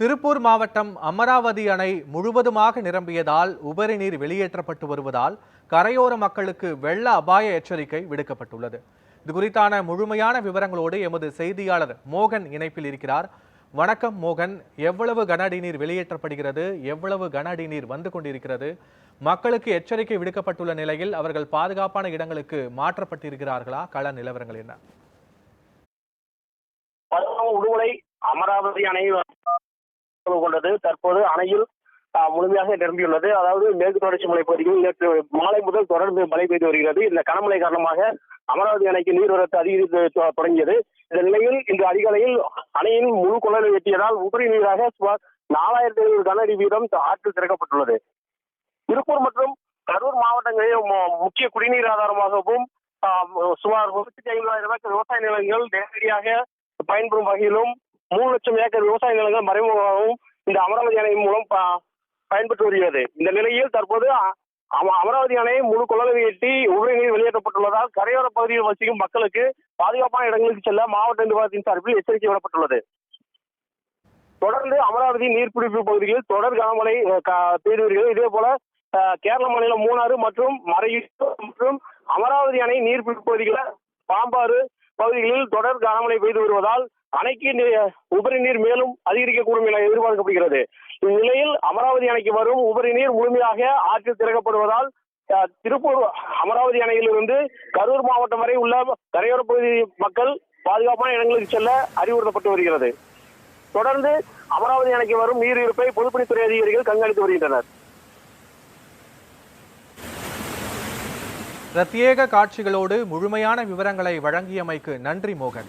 திருப்பூர் மாவட்டம் அமராவதி அணை முழுவதுமாக நிரம்பியதால் உபரி நீர் வெளியேற்றப்பட்டு வருவதால் கரையோர மக்களுக்கு வெள்ள அபாய எச்சரிக்கை விடுக்கப்பட்டுள்ளது. இது குறித்தான முழுமையான விவரங்களோடு எமது செய்தியாளர் மோகன் இணைப்பில் இருக்கிறார். வணக்கம் மோகன். எவ்வளவு கன அடி நீர் வெளியேற்றப்படுகிறது? எவ்வளவு கன அடி நீர் வந்து கொண்டிருக்கிறது? மக்களுக்கு எச்சரிக்கை விடுக்கப்பட்டுள்ள நிலையில் அவர்கள் பாதுகாப்பான இடங்களுக்கு மாற்றப்பட்டிருக்கிறார்களா? கள நிலவரங்கள் என்ன? அமராவதி அணை கொண்டது. தற்போது அணையில் முழுமையாக நிரம்பியுள்ளது. அதாவது மேற்கு தொடர்ச்சி மலை பகுதியில் நேற்று மாலை முதல் தொடர்ந்து மழை பெய்து வருகிறது. இந்த கனமழை காரணமாக அமராவதி அணைக்கு நீர்வரத்து அதிகரித்து தொடங்கியது. இந்த நிலையில் இன்று அதிகாலையில் அணையின் முழு கொள்ளலை எட்டியதால் உபரி நீராக சுமார் நாலாயிரத்தி ஐநூறு கன அடி வீதம் ஆற்றில் திறக்கப்பட்டுள்ளது. திருப்பூர் மற்றும் கரூர் மாவட்டங்களில் முக்கிய குடிநீர் ஆதாரமாகவும் சுமார் முப்பத்தி ஐம்பதாயிரம் விவசாய நிலங்கள் நேரடியாக பயன்பெறும் வகையிலும் மூணு லட்சம் ஏக்கர் விவசாய நிலங்கள் மறைமுகமாகவும் இந்த அமராவதி அணை மூலம் ப- பயன்பெற்று வருகிறது. இந்த நிலையில் தற்போது அ- அம- அமராவதி அணை முழு கொள்ளளவு எட்டி உபரி நீர் வெளியேற்றப்பட்டுள்ளதால் கரையோர பகுதியில் வசிக்கும் மக்களுக்கு பாதுகாப்பான இடங்களுக்கு செல்ல மாவட்ட நிர்வாகத்தின் சார்பில் எச்சரிக்கை விடப்பட்டுள்ளது. தொடர்ந்து அமராவதி நீர்பிடிப்பு பகுதிகளில் தொடர் கனமழை பெய்து வருகிறது. இதே போல கேரள மாநிலம் மூணாறு மற்றும் மறையூர் மற்றும் அமராவதி அணை நீர்பிடிப்பு பகுதிகளில் பாம்பாறு பகுதிகளில் தொடர் கனமழை பெய்து வருவதால் அணைக்கு உபரி நீர் மேலும் அதிகரிக்கக்கூடும் என எதிர்பார்க்கப்படுகிறது. இந்நிலையில் அமராவதி அணைக்கு வரும் உபரி நீர் முழுமையாக ஆற்றில் திறக்கப்படுவதால் திருப்பூர் அமராவதி அணையிலிருந்து கரூர் மாவட்டம் வரை உள்ள கரையோர பகுதி மக்கள் பாதுகாப்பான இடங்களுக்கு செல்ல அறிவுறுத்தப்பட்டு வருகிறது. தொடர்ந்து அமராவதி அணைக்கு வரும் நீர் இருப்பை பொதுப்பணித்துறை அதிகாரிகள் கண்காணித்து வருகின்றனர். பிரத்யேக காட்சிகளோடு முழுமையான விவரங்களை வழங்கியமைக்கு நன்றி மோகன்.